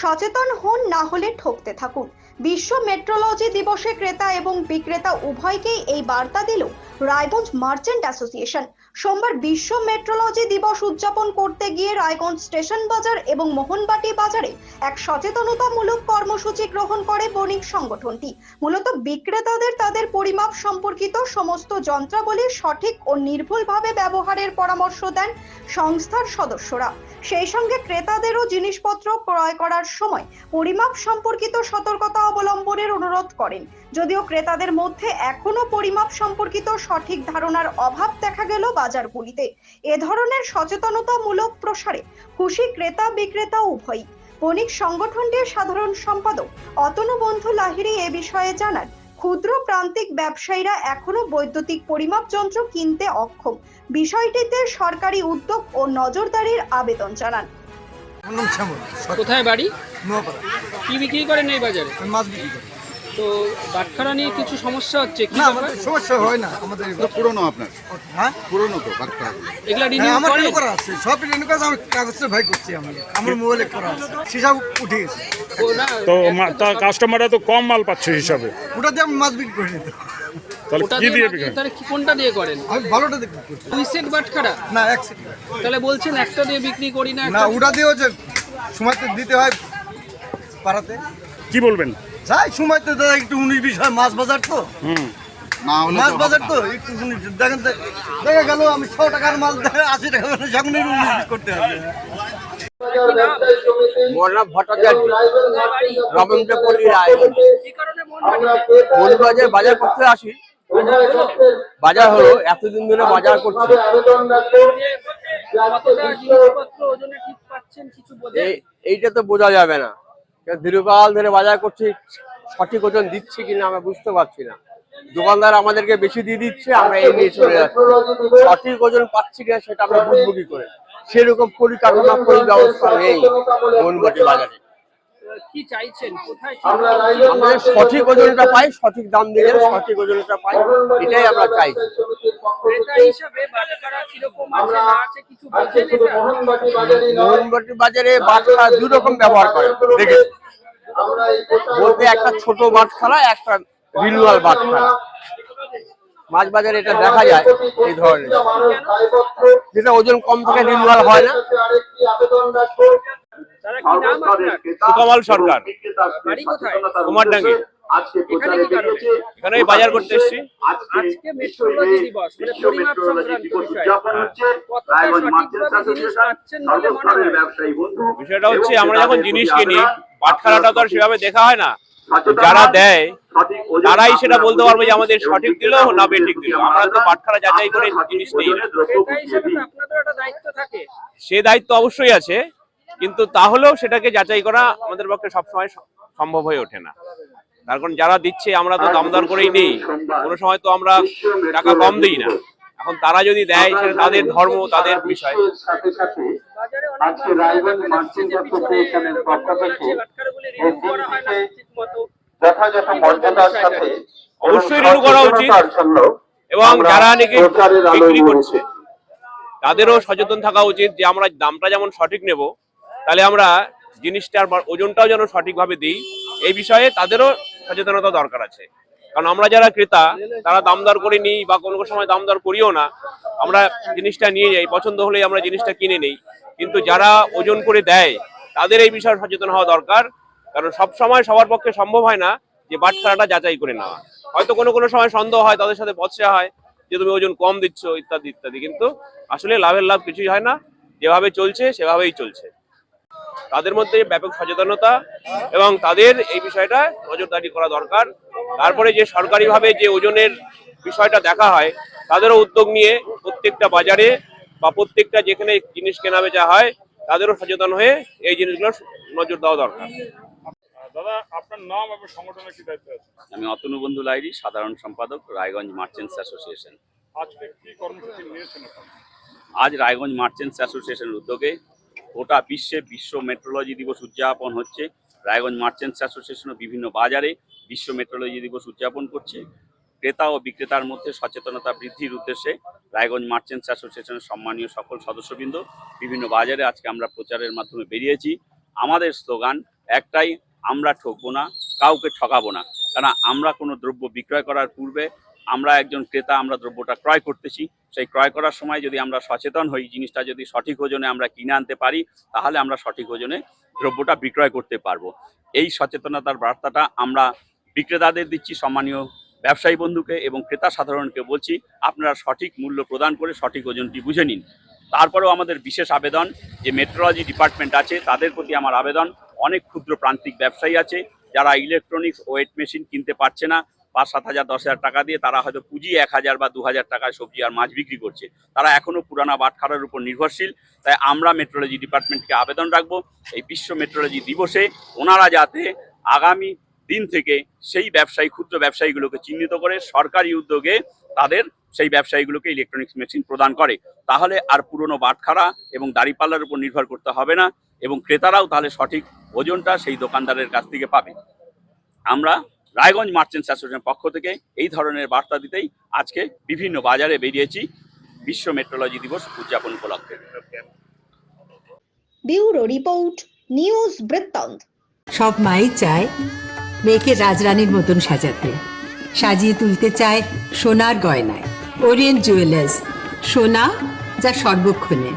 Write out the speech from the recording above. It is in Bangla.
সচেতন হন না হলে ঠকতে থাকুন। বিশ্ব মেট্রোলজি দিবসে ক্রেতা এবং বিক্রেতা উভয়কেই এই বার্তা দিল রায়গঞ্জ মার্চেন্ট অ্যাসোসিয়েশন। সোমবার বিশ্ব মেট্রোলজি দিবস উদযাপন করতে গিয়ে রায়গঞ্জ স্টেশন বাজার এবং মোহনবাটি বাজারে এক সচেতনতামূলক কর্মসূচি গ্রহণ করে বণিক সংগঠনটি। মূলত বিক্রেতাদের তাদের পরিমাপ সম্পর্কিত সমস্ত যন্ত্রাবলী সঠিক ও নির্ভুলভাবে ব্যবহারের পরামর্শ দেন সংস্থার সদস্যরা। সেই সঙ্গে ক্রেতাদেরও জিনিসপত্র ক্রয় করার সময় পরিমাপ সম্পর্কিত সতর্কতা অবলম্বনের অনুরোধ করেন। যদিও ক্রেতাদের মধ্যে এখনও পরিমাপ সম্পর্কিত সঠিক ধারণার অভাব দেখা গেল বাজারগুলিতে। এ ধরনের সচেতনতামূলক প্রসারে খুশি ক্রেতা, বিক্রেতা উভয়ই। বণিক সংগঠনটির সাধারণ সম্পাদক অতনু বন্ধু লাহিড়ী এ বিষয়ে জানান, ক্ষুদ্র প্রান্তিক ব্যবসায়ীরা এখনও বৈদ্যুতিক পরিমাপ যন্ত্র কিনতে অক্ষম। বিষয়টিতে সরকারি উদ্যোগ ও নজরদারির আবেদন জানান। আমার নাম শ্যামল। কোথায় বাড়ি? নোয়াপাড়া। কি বিক্রি করেন এই বাজারে? আমি মাছ বিক্রি করি। তো বাটখারা নিয়ে কিছু সমস্যা হচ্ছে কি না? আমাদের সমস্যা হয় না আমাদের এটা পুরনো আপনার। হ্যাঁ? পুরনো তো বাটখারা। এগুলা হ্যাঁ, রিনিউ আমার রিনিউ করা আছে। সব রিনিউ করা আছে, আমি কাগজটা ভাই করছি আমি। আমার মোবাইলে করা আছে। সেসব উঠে গেছে। তো- কাস্টমাররা তো কম মাল পাচ্ছে হিসাবে। ওটা দিয়ে আমি মাছ বিক্রি করে নিত তাহলে কি দিয়ে দিয়ে বিক্রি? তাহলে কি কোনটা দিয়ে করেন? আমি ভালোটা দিয়ে বিক্রি করছি দুই সেট বাটখারা? না এক সেকেন্ড তাহলে বলছেন একটা দিয়ে বিক্রি করি না না ওটা দিয়েও যে সময়তে দিতে হয় পাড়াতে। কি বলবেন? যাই সময়তে দাদা একটু উনিশ বিশ হয় মাছ বাজার তো। হুম। মাছ বাজার তো একটু দেখেন তো দেখা গেল আমি ছ টাকার মাছ দেখে আশি টাকা যখন করতে হবে। মোর ভট্টাচার্য রবীন্দ্রপল্লী রায়। মন? মৌলবাজার বাজার করতে আসি বাজার হলো, এতদিন ধরে বাজার করছি। এইটা তো বোঝা যাবে না। দীর্ঘকাল ধরে বাজার করছি, সঠিক ওজন দিচ্ছে কিনা আমরা বুঝতে পারছি না। দোকানদার আমাদেরকে বেশি দিয়ে দিচ্ছে, আমরা এই নিয়ে চলে যাচ্ছি। সঠিক ওজন পাচ্ছি কিনা সেটা আমরা বুঝব কি করে? সেরকম পরিকাঠামো, পরিব্যবস্থা নেই মনবাটি বাজারে। কি চাইছেন? কোথায় সঠিক ওজনটা পাই সঠিক দাম দিলে সঠিক ওজনটা পাই এটাই আমরা মোহনবাটি বাজারে দু রকম ব্যবহার করে দেখেছি বলতে একটা ছোট বাটখারা একটা রিনুয়াল বাটখারা মাছ বাজারে এটা দেখা যায় এই ধরনের। যেটা ওজন কম থেকে রিনুয়াল হয় না তারা কি নাম আপনার সুকমল সরকার। কুমারডাঙ্গি। এখানে বাজার করতে এসেছি। আজকে মেট্রোলজি দিবস মানে বিষয়টা হচ্ছে আমরা যখন জিনিস কিনি পাটখারাটা তো আর সেভাবে দেখা হয় না। যারা দেয় তারাই সেটা বলতে পারবে যে আমাদের সঠিক দিল না বেঠিক দিল আমরা তো পাটখারা যাচাই করে জিনিস নিই। সে দায়িত্ব অবশ্যই আছে। কিন্তু তাহলেও সেটাকে যাচাই করা আমাদের পক্ষে সবসময় সম্ভব হয়ে ওঠে না। তার কারণ যারা দিচ্ছে আমরা তো দাম দর করেই নেই কোনো সময় তো আমরা টাকা কম দিই না। এখন তারা যদি দেয় সেটা তাদের ধর্ম তাদের বিষয়। হয় যথাযথ মর্যাদার সাথে অবশ্যই রিনিউ করা উচিত। এবং যারা নাকি বিক্রি করছে তাদেরও সচেতন থাকা উচিত যে আমরা দামটা যেমন সঠিক নেব তাহলে আমরা জিনিসটার ওজনটাও যেন সঠিকভাবে দিই, এই বিষয়ে তাদেরও সচেতনতা দরকার আছে। কারণ আমরা যারা ক্রেতা, তারা দাম দর করে নিই বা কোনো সময় দাম দর করিও না। আমরা জিনিসটা নিয়ে যাই, পছন্দ হলেই আমরা জিনিসটা কিনে নেই। কিন্তু যারা ওজন করে দেয়, তাদের এই বিষয়ে সচেতন হওয়া দরকার। কারণ সব সময় সবার পক্ষে সম্ভব হয় না যে বাটখারাটা যাচাই করে নেওয়া। হয়তো কোনো কোনো সময় সন্দেহ হয়, তাদের সাথে বসে হয় যে তুমি ওজন কম দিচ্ছ, ইত্যাদি ইত্যাদি। কিন্তু আসলে লাভের লাভ কিছুই হয় না। যেভাবে চলছে, সেভাবেই চলছে। তাদের মধ্যে ব্যাপক সচেতনতা এবং তাদের এই বিষয়টা নজরদারি করা দরকার। তারপরে যে সরকারিভাবে যে ওজনের বিষয়টা দেখা হয় তাদেরও উদ্যোগ নিয়ে প্রত্যেকটা বাজারে বা প্রত্যেকটা যেখানে জিনিস কেনা বেচা হয় তাদেরও সচেতন হয়ে এই জিনিসগুলো নজর দেওয়া দরকার। দাদা আপনার নাম এবং সংগঠনের কি দায়িত্ব আছে? আমি অতনু বন্ধু লাইরি সাধারণ সম্পাদক রায়গঞ্জ মার্চেন্টস অ্যাসোসিয়েশন। আজকে কি কর্মসূচি নিয়েছেন আজ রায়গঞ্জ মার্চেন্টস অ্যাসোসিয়েশনের উদ্যোগে গোটা বিশ্বে বিশ্ব মেট্রোলজি দিবস উদযাপন হচ্ছে। রায়গঞ্জ মার্চেন্টস অ্যাসোসিয়েশনও বিভিন্ন বাজারে বিশ্ব মেট্রোলজি দিবস উদযাপন করছে। ক্রেতা ও বিক্রেতার মধ্যে সচেতনতা বৃদ্ধির উদ্দেশ্যে রায়গঞ্জ মার্চেন্টস অ্যাসোসিয়েশনের সম্মানীয় সকল সদস্যবৃন্দ বিভিন্ন বাজারে আজকে আমরা প্রচারের মাধ্যমে বেরিয়েছি। আমাদের স্লোগান, একটাই, আমরা ঠকবো না, কাউকে ঠকাবো না। কারণ আমরা কোনো দ্রব্য বিক্রয় করার পূর্বে আমরা একজন ক্রেতা, আমরা দ্রব্যটা ক্রয় করতেছি। সেই ক্রয় করার সময় যদি আমরা সচেতন হই, জিনিসটা যদি সঠিক ওজনে আমরা কিনে আনতে পারি, তাহলে আমরা সঠিক ওজনে দ্রব্যটা বিক্রয় করতে পারব। এই সচেতনতার বার্তাটা আমরা বিক্রেতাদের দিচ্ছি, সম্মানীয় ব্যবসায়ী বন্ধুকে এবং ক্রেতা সাধারণকে বলছি, আপনারা সঠিক মূল্য প্রদান করে সঠিক ওজনটি বুঝে নিন। তারপরেও আমাদের বিশেষ আবেদন, যে মেট্রোলজি ডিপার্টমেন্ট আছে, তাদের প্রতি আমার আবেদন। অনেক ক্ষুদ্র প্রান্তিক ব্যবসায়ী আছে, যারা ইলেকট্রনিক্স ওয়েট মেশিন কিনতে পারছে না পাঁচ, সাত হাজার, দশ হাজার টাকা দিয়ে তারা হয়তো পুঁজি এক হাজার বা দু হাজার টাকায় সবজি আর মাছ বিক্রি করছে। তারা এখনও পুরানা বাটখারার উপর নির্ভরশীল। তাই আমরা মেট্রোলজি ডিপার্টমেন্টকে আবেদন রাখব এই বিশ্ব মেট্রোলজি দিবসে। ওনারা যাতে আগামী দিন থেকে সেই ব্যবসায়ী, ক্ষুদ্র ব্যবসায়ীগুলোকে চিহ্নিত করে সরকারি উদ্যোগে তাদের সেই ব্যবসায়ীগুলোকে ইলেকট্রনিক্স মেশিন প্রদান করে। তাহলে আর পুরনো বাটখারা এবং দাড়িপাল্লার উপর নির্ভর করতে হবে না এবং ক্রেতারাও তাহলে সঠিক ওজনটা সেই দোকানদারের কাছ থেকে পাবে। আমরা রায়গঞ্জ মার্চেন্টস অ্যাসোসিয়েশনের পক্ষ থেকে এই ধরনের বার্তা দিতেই আজকে বিভিন্ন বাজারে বেরিয়েছি। বিশ্ব মেট্রোলজি দিবস উদযাপন উপলক্ষে। ব্যুরো রিপোর্ট নিউজ বৃত্তান্ত। সব মাই চায় মেয়েকে রাজরানীর মতন সাজাতে। সাজিয়ে তুলতে চায় সোনার গয়নায়। ওরিয়েন্ট জুয়েলার্স সোনা যা সর্বক্ষণের।